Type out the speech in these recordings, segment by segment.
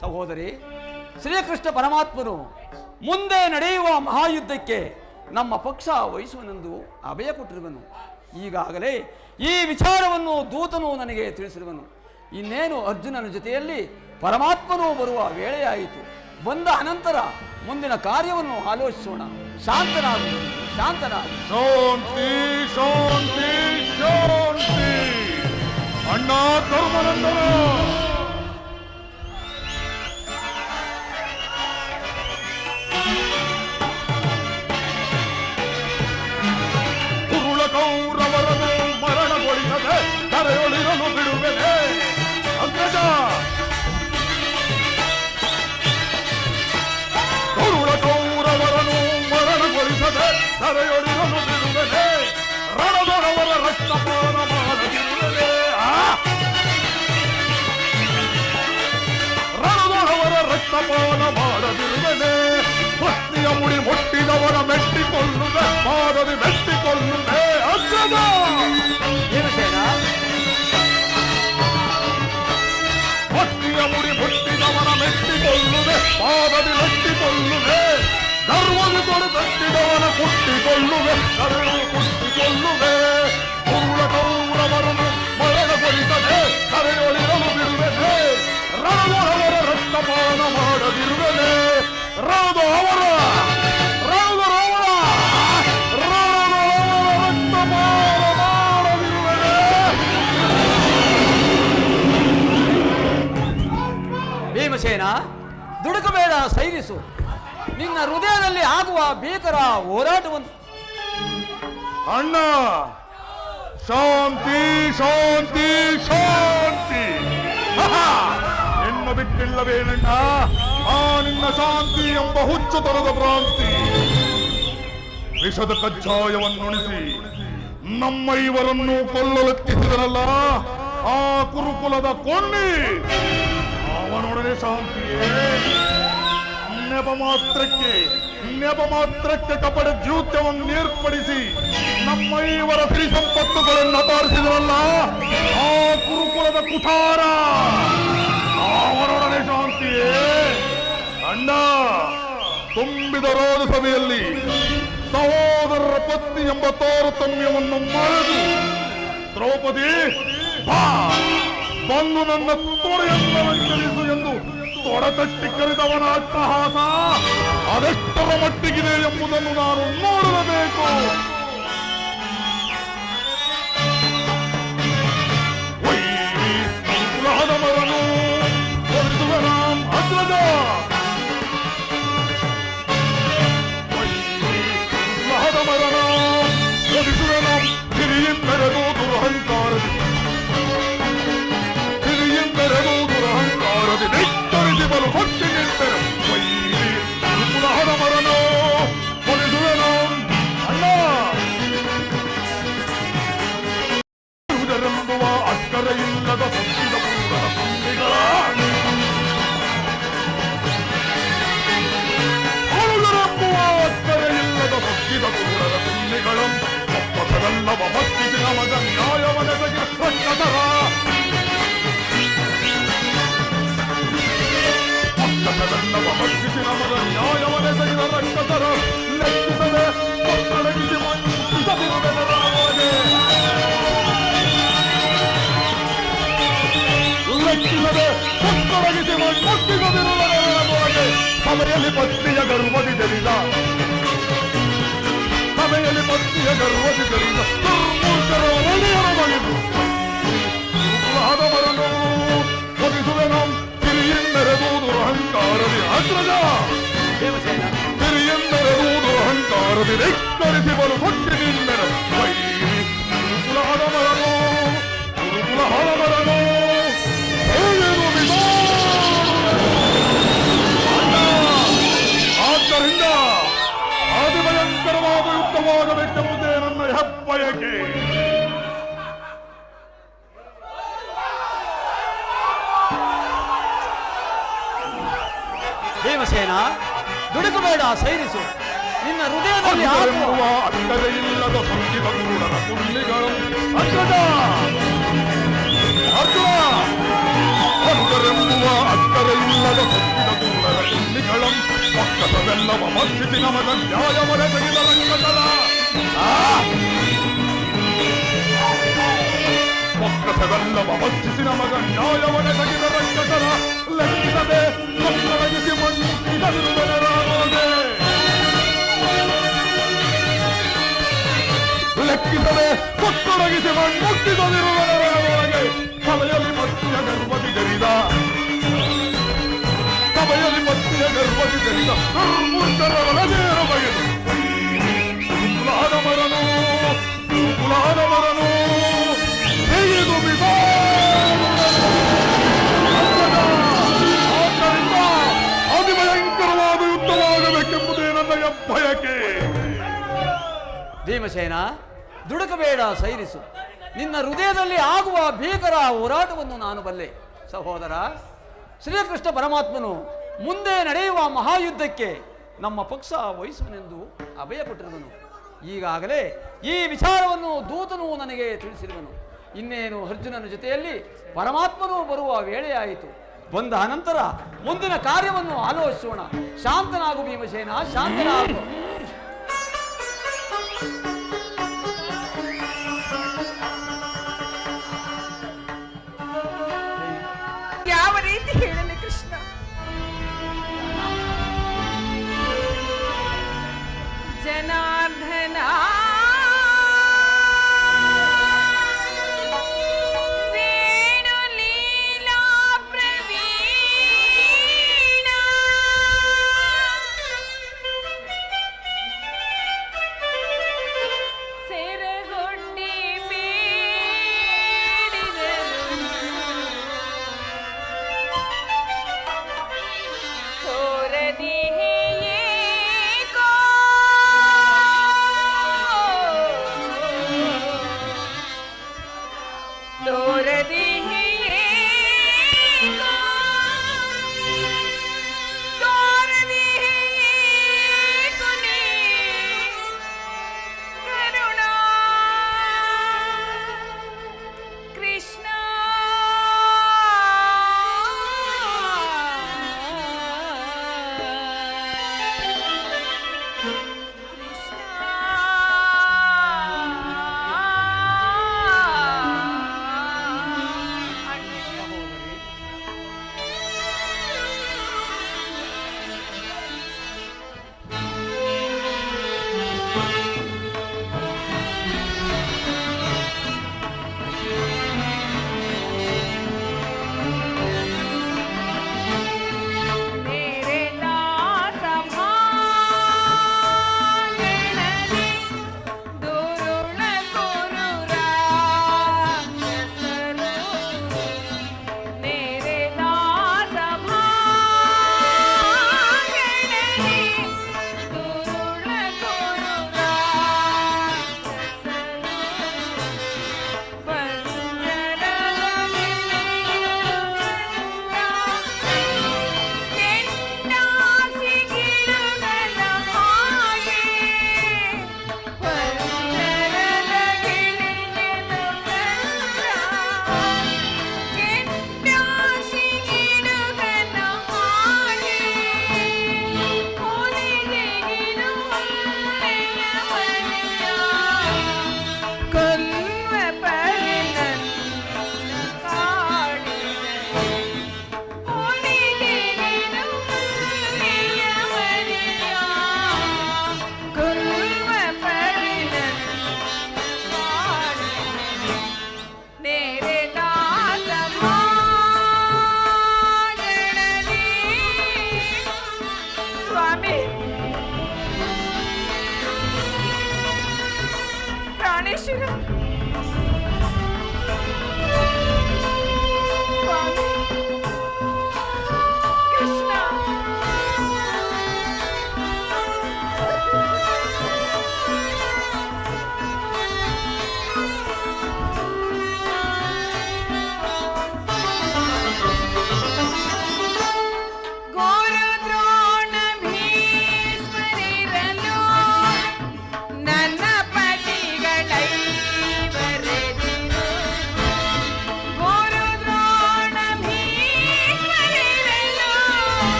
ಸಹೋದರಿ, ಶ್ರೀಕೃಷ್ಣ ಪರಮಾತ್ಮನು ಮುಂದೆ ನಡೆಯುವ ಮಹಾಯುದ್ಧಕ್ಕೆ ನಮ್ಮ ಪಕ್ಷ ವಹಿಸುವನೆಂದು ಅಭಯ ಕೊಟ್ಟಿರುವನು. ಈಗಾಗಲೇ ಈ ವಿಚಾರವನ್ನು ದೂತನು ನನಗೆ ತಿಳಿಸಿರುವನು. ಇನ್ನೇನು ಅರ್ಜುನನ ಜೊತೆಯಲ್ಲಿ ಪರಮಾತ್ಮನು ಬರುವ ವೇಳೆಯಾಯಿತು. ಬಂದ ಅನಂತರ ಮುಂದಿನ ಕಾರ್ಯವನ್ನು ಆಲೋಚಿಸೋಣ. ಶಾಂತನಾಗು ಶಾಂತನಾಗು. ಶಾಂತಿ ಶಾಂತಿ ಶಾಂತಿ. ಅಣ್ಣ ಧರ್ಮನಂದನ. கவி வெற்றி கொள்ளுமே அச்சனா முற்றிய முடி முட்டி கவனம் வெற்றி கொள்ளுமே பாதவி வெற்றி கொள்ளுமே தர்வது கொடு வெற்றி கவன குட்டி கொள்ளுமே கடலை குட்டி கொள்ளுமே உருள கௌர வரும் மழக பொறித்ததே கரையொளிரவு விருவனே ரணவர ரத்தமான மாட விருவனே ராம அவரா ಭೀಮಸೇನ ದುಡುಕಬೇಡ ಸೈರಿಸು. ನಿನ್ನ ಹೃದಯದಲ್ಲಿ ಆಗುವ ಭೀಕರ ಹೋರಾಟವನ್ನು. ಅಣ್ಣ, ಶಾಂತಿ ಶಾಂತಿ ಶಾಂತಿ! ನಿನ್ನ ಬಿಟ್ಟಿಲ್ಲವೇನಣ್ಣ? ಆ ನಿನ್ನ ಶಾಂತಿ ಎಂಬ ಹುಚ್ಚು ತರದ ಭ್ರಾಂತಿ. ವಿಷದ ಕಜ್ಜಾಯವನ್ನುಣಿಸಿ ನಮ್ಮ ಇವರನ್ನು ಕೊಲ್ಲಲೆತ್ತಿಸಿದರಲ್ಲ ಆ ಕುರುಕುಲದ ಕೊಂಡಿ ಅವನೊಡನೆ ಶಾಂತಿಯೇ ನೆಪ ಮಾತ್ರಕ್ಕೆ ನೆಪ ಮಾತ್ರಕ್ಕೆ ಕಪಡ ಜ್ಯೂತ್ಯವನ್ನು ಏರ್ಪಡಿಸಿ ನಮ್ಮ ಇವರ ಸ್ತ್ರೀ ಸಂಪತ್ತುಗಳನ್ನು ಅಪಾರಿಸಿದ್ರಲ್ಲ ಆ ಕುರುಕುಲದ ಕುಠಾರ. ಅವರೊಡನೆ ಶಾಂತಿಯೇ. ಅಣ್ಣ, ತುಂಬಿದ ರಾಜಸಭೆಯಲ್ಲಿ ಸಹೋದರರ ಪತ್ನಿ ಎಂಬ ತಾರತಮ್ಯವನ್ನು ಮರೆದು ದ್ರೌಪದಿ, ಬಾ. ಬಂದು ನನ್ನ ತೊಡೆಯನ್ನು ವೆಂಕರಿಸು ಎಂದು ತೊಡತಟ್ಟಿ ಕರೆದವನ ಅಟ್ಟಹಾಸ ಅದೆಷ್ಟರ ಮಟ್ಟಿಗಿದೆ ಎಂಬುದನ್ನು ನಾನು ನೋಡಲೇಬೇಕು ಸಭೆಯಲ್ಲಿ ಪತ್ನಿಯ ಗರ್ವದಿ ಜರಿದ ಸಭೆಯಲ್ಲಿ ಪತ್ನಿಯ ಗರ್ವದಿ ಜರಿದ ದುರ್ಮೂರ್ಖರ ಒಡೆಯರ ಮಗಿದು ಕುಲಾದವರನ್ನು ಒದಿಸುವೆನು ಕಿರಿಯೆಂದರೆದುವುದು ಅಹಂಕಾರದಿ ಅಗ್ರಜ. ಕಿರಿಯೆಂದರೆದುವುದು ಅಹಂಕಾರದಿ ಬಲು ಯುದ್ಧವಾಗಬೇಕೆಂಬುದೇ ನನ್ನ ಹೆಬ್ಬಯಕೆ ದೇವಸೇನ ದುಡುಕಬೇಡ ಸೈರಿಸು. ನಿನ್ನ ಹೃದಯದಲ್ಲಿ ಆಗುವ ಅಕ್ಕರೆ ಇಲ್ಲದ ಸಂಗೀತ ಕೂಡ ಕುಳ್ಳಿಗಳು ಅಗ್ಗದ ಅರ್ಜುನ! ಅಕ್ಕರೆಂಬುವ ಅಕ್ಕರೆಯಿಲ್ಲದ ಸೊಕ್ಕಿದ ಕುರುಡರ ಕುಳ್ಳಿಗಳು ಪಕ್ಕದವೆಲ್ಲವ ಮತ್ತಿಸಿ ನಮಗ ನ್ಯಾಯವರ ತೆಗೆದ ರಂಗಕಲ ಪಕ್ಕದವೆಲ್ಲವ ಮತ್ತಿಸಿ ನಮಗ ನ್ಯಾಯವರ ತೆಗೆದ ರಂಗಕಲ ಲೆಕ್ಕಿಸದೆ ಮಕ್ಕಳಗಿಸಿ ಮಣ್ಣು ಇದರುವನರಾಗೋದೆ ಲೆಕ್ಕಿಸದೆ ಕೊಟ್ಟೊಡಗಿಸಿ ಮುಟ್ಟಿದೊಳಗೆ ಸಭೆಯಲ್ಲಿ ಮತ್ತಿಯ ಗರ್ಭದಿ ಗರಿದ ಸಭೆಯಲ್ಲಿ ಮತ್ತಿಯ ಗರ್ಭದಿ ಗರಿದ ದುರ್ಮೂರ್ಖರ ವರದೇರ ಬಗೆದು ಕುಲಾದ ಮರನು ಕುಲಾದ ಮರನು ತೆಗೆದು ಬಿದ ಆದ್ದರಿಂದ ಅತಿ ಭಯಂಕರವಾದ ಯುದ್ಧವಾಗಬೇಕೆಂಬುದೇ ನನ್ನ ಬಯಕೆ ಭೀಮಸೇನ ದುಡುಕಬೇಡ ಸೈರಿಸು ನಿನ್ನ ಹೃದಯದಲ್ಲಿ ಆಗುವ ಭೀಕರ ಹೋರಾಟವನ್ನು ನಾನು ಬಲ್ಲೆ. ಸಹೋದರ, ಶ್ರೀಕೃಷ್ಣ ಪರಮಾತ್ಮನು ಮುಂದೆ ನಡೆಯುವ ಮಹಾಯುದ್ಧಕ್ಕೆ ನಮ್ಮ ಪಕ್ಷ ವಹಿಸುವನೆಂದು ಅಭಯ ಕೊಟ್ಟಿರುವನು ಈಗಾಗಲೇ ಈ ವಿಚಾರವನ್ನು ದೂತನು ನನಗೆ ತಿಳಿಸಿರುವನು. ಇನ್ನೇನು ಅರ್ಜುನನ ಜೊತೆಯಲ್ಲಿ ಪರಮಾತ್ಮನು ಬರುವ ವೇಳೆಯಾಯಿತು ಬಂದ ಅನಂತರ ಮುಂದಿನ ಕಾರ್ಯವನ್ನು ಆಲೋಚಿಸೋಣ. ಶಾಂತನಾಗು ಭೀಮಸೇನ ಶಾಂತನಾಗು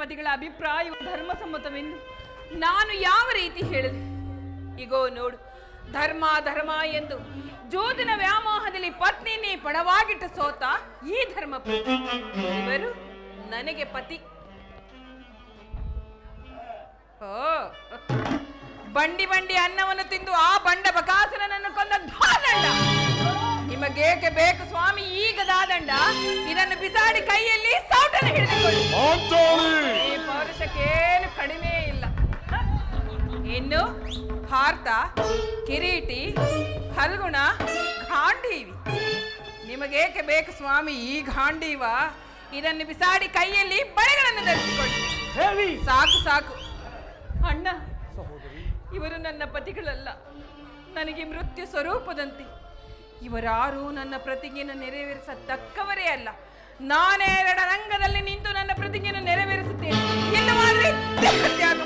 ಪತಿಗಳ ಅಭಿಪ್ರಾಯ ಧರ್ಮಸಮ್ಮತವೆಂದು ನಾನು ಯಾವ ರೀತಿ ಹೇಳಿದೆ? ಇಗೋ ನೋಡು, ಧರ್ಮ ಧರ್ಮ ಎಂದು ಜೋದಿನ ವ್ಯಾಮೋಹದಲ್ಲಿ ಪತ್ನಿನೇ ಪಣವಾಗಿಟ್ಟ ಸೋತ ಈ ಧರ್ಮ ಇವರು ನನಗೆ ಪತಿ. ಓ ಬಂಡಿ ಬಂಡಿ ಅನ್ನವನ್ನು ತಿಂದು ಆ ಬಂಡ ಬಕಾಸುರನನ್ನು ಕೊಂದ ದಾದಂಡ ನಿಮಗೇಕೆ ಬೇಕು ಸ್ವಾಮಿ? ಈಗ ದಾದಂಡ. ಇದನ್ನು ಬಿಸಾಡಿ ಕೈಯಲ್ಲಿ ಸೌಟನ್ನು ಹಿಡಿದುಕೊಳ್ಳಿ. ಈ ಪೌರುಷಕ್ಕೇನು ಕಡಿಮೆ ಇಲ್ಲ. ಇನ್ನು ಭಾರತ ಕಿರೀಟಿ ಫಲ್ಗುಣ ಗಾಂಡೀವಿ ನಿಮಗೇಕೆ ಬೇಕು ಸ್ವಾಮಿ? ಈ ಗಾಂಡೀವ ಇದನ್ನು ಬಿಸಾಡಿ ಕೈಯಲ್ಲಿ ಬಳೆಗಳನ್ನು ಧರಿಸಿಕೊಳ್ಳಿ. ಸಾಕು ಸಾಕು. ಅಣ್ಣ ಇವರು ನನ್ನ ಪತಿಗಳಲ್ಲ. ನನಗೆ ಮೃತ್ಯು ಸ್ವರೂಪದಂತೆ. ಇವರಾರೂ ನನ್ನ ಪ್ರತಿಜ್ಞೆಯನ್ನು ನೆರವೇರಿಸತಕ್ಕವರೇ ಅಲ್ಲ. ನಾನೇ ಎರಡ ರಂಗದಲ್ಲಿ ನಿಂತು ನನ್ನ ಪ್ರತಿಜ್ಞೆಯನ್ನು ನೆರವೇರಿಸುತ್ತೇನೆ. ಇಲ್ಲವಾದ್ರೆ ದೇಹ ತ್ಯಾಗ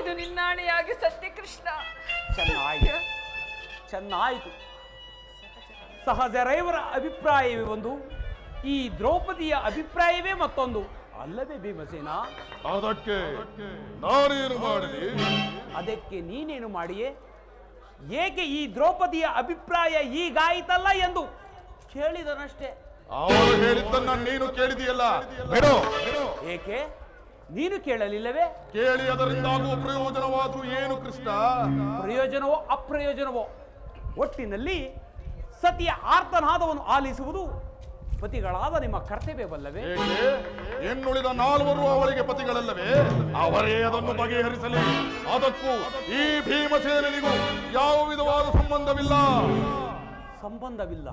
ಇದು ನಿನ್ನಾಣೆಯಾಗಿ ಸತ್ಯ ಕೃಷ್ಣ. ಚೆನ್ನಾಗಿ. ಚೆನ್ನಾಯಿತು. ಸಹಜರೈವರ ಅಭಿಪ್ರಾಯವೇ ಒಂದು. ಈ ದ್ರೌಪದಿಯ ಅಭಿಪ್ರಾಯವೇ ಮತ್ತೊಂದು. ಅಲ್ಲವೇ ಭೀಮಸೇನ? ಅದಕ್ಕೆ ನಾನೇನು ಮಾಡಿ ಅದಕ್ಕೆ ನೀನೇನು ಮಾಡಿಯೇ? ಏಕೆ ಈ ದ್ರೌಪದಿಯ ಅಭಿಪ್ರಾಯ ಈಗಾಯಿತಲ್ಲ ಎಂದು ಕೇಳಿದನಷ್ಟೇ. ಅವರು ಹೇಳಿದ್ದನ್ನ ನೀನು ಕೇಳಿದೆಯಲ್ಲ? ಬಿಡು. ಏಕೆ? ನೀನು ಕೇಳಲಿಲ್ಲವೇ? ಕೇಳಿ ಅದರಿಂದಾಗುವ ಪ್ರಯೋಜನವಾದ್ರೂ ಏನು ಕೃಷ್ಣ? ಪ್ರಯೋಜನವೋ ಅಪ್ರಯೋಜನವೋ? ಒಟ್ಟಿನಲ್ಲಿ ಸತಿಯ ಆರ್ತನಾದವನ್ನು ಆಲಿಸುವುದು ಪತಿಗಳಾದ ನಿಮ್ಮ ಕರ್ತವ್ಯವಲ್ಲವೇ ಇನ್ನುಳಿದ ನಾಲ್ವರು ಅವರಿಗೆ ಪತಿಗಳಲ್ಲವೇ? ಅವರೇ ಅದನ್ನು ಬಗೆಹರಿಸಲಿ. ಅದಕ್ಕೂ ಈ ಭೀಮಸೇನಿಗೂ ಯಾವ ವಿಧವಾದ ಸಂಬಂಧವಿಲ್ಲ? ಸಂಬಂಧವಿಲ್ಲ.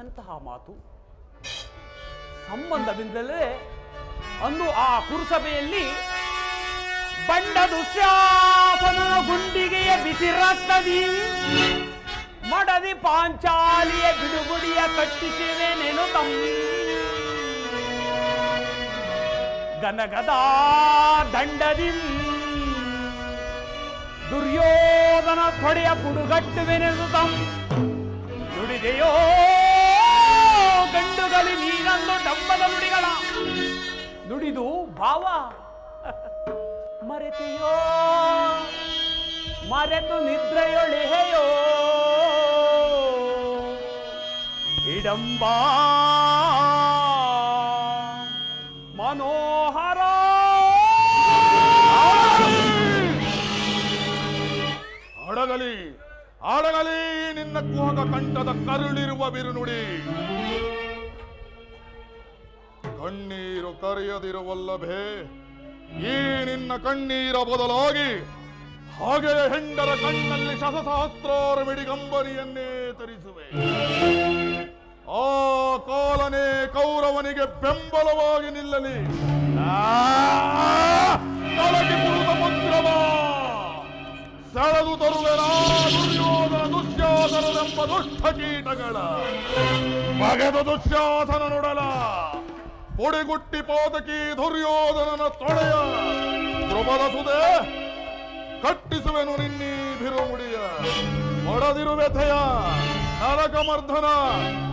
ಎಂತಹ ಮಾತು? ಸಂಬಂಧವಿಲ್ಲದೆ ಅಂದು ಆ ಕುರುಸಭೆಯಲ್ಲಿ ಬಂಡ ದುಶ್ಯಾಸನ ಗುಂಡಿಗೆಯ ಬಿಸಿ ರಕ್ತದಿ ಮಡದಿ ಪಾಂಚಾಲಿಯ ಬಿಡುಗುಡಿಯ ಕಟ್ಟಿಸಿವೆ ನೆನು ತಮ್ಮ ಗನಗದಾ ದಂಡದಿ ದುರ್ಯೋಧನ ತೊಡೆಯ ಪುಡುಗಟ್ಟುವೆನೆದು ತಮ್ಮ ನುಡಿದೆಯೋ ಗಂಡುಗಲಿ ನೀನಂದು ಡಂಬದ ನುಡಿಗಳ. ನುಡಿದು ಭಾವ. ಮರೆತೆಯೋ ಮರೆತು ನಿದ್ರೆಯೊಳೆಯೋ ಇಡಂಬ ಮನೋಹರ. ಅಡಗಲಿ ಅಡಗಲಿ ನಿನ್ನ ಕುಹಕ ಕಂಠದ ಕರುಳಿರುವ ಬಿರುನುಡಿ. ಕಣ್ಣೀರು ಕರೆಯದಿರುವಲ್ಲಭೇ, ಈ ನಿನ್ನ ಕಣ್ಣೀರ ಬದಲಾಗಿ ಹಾಗೆ ಹೆಂಡರ ಕಣ್ಣಲ್ಲಿ ಶತಸಹಸ್ರಾರು ಮಿಡಿಗಂಬರಿಯನ್ನೇ ತರಿಸುವೆ. ಆ ಕಾಲನೇ ಕೌರವನಿಗೆ ಬೆಂಬಲವಾಗಿ ನಿಲ್ಲಲಿ. ಪುತ್ರವಾ. ಸೆಳೆದು ತರುವೆನಾ ದುರ್ಯೋಧನ ದುಶ್ಯಾಸನನೆಂಬ ದುಷ್ಟ ಕೀಟಗಳ. ಮಗದ ದುಶ್ಯಾಸನ ನೋಡಲ. ಹುಡಿಗುಟ್ಟಿ ಪೋತಕಿ ದುರ್ಯೋಧನನ ತೊಡೆಯ. ಧ್ರುವದ ಸುದೆ, ಕಟ್ಟಿಸುವೆನು ನಿನ್ನೀ ಬಿರುಮುಡಿಯ ಒಡದಿರು ನರಕಮರ್ಧನ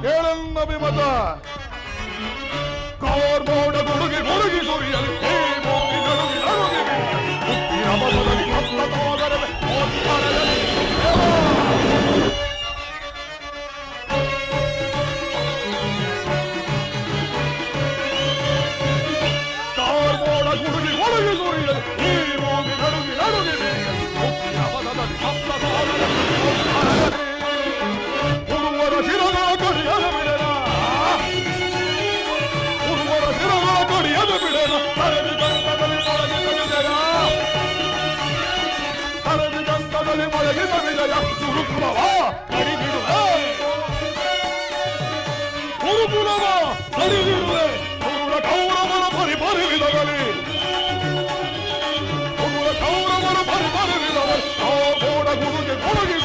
ಕೇಳೆನ್ನ ವಿಮತ ಕಾರ್ಮೋಡ ಗುಡುಗಿ ಗುಡುಗಿ ಸುರಿಯಲಿ. பொறுப்புலவா அறிவிலே பொருள கௌரவன பரி பருவிலகளே பொருள கௌரவன பரி பருவிலகள் ஆ போட குடுகி குடுகி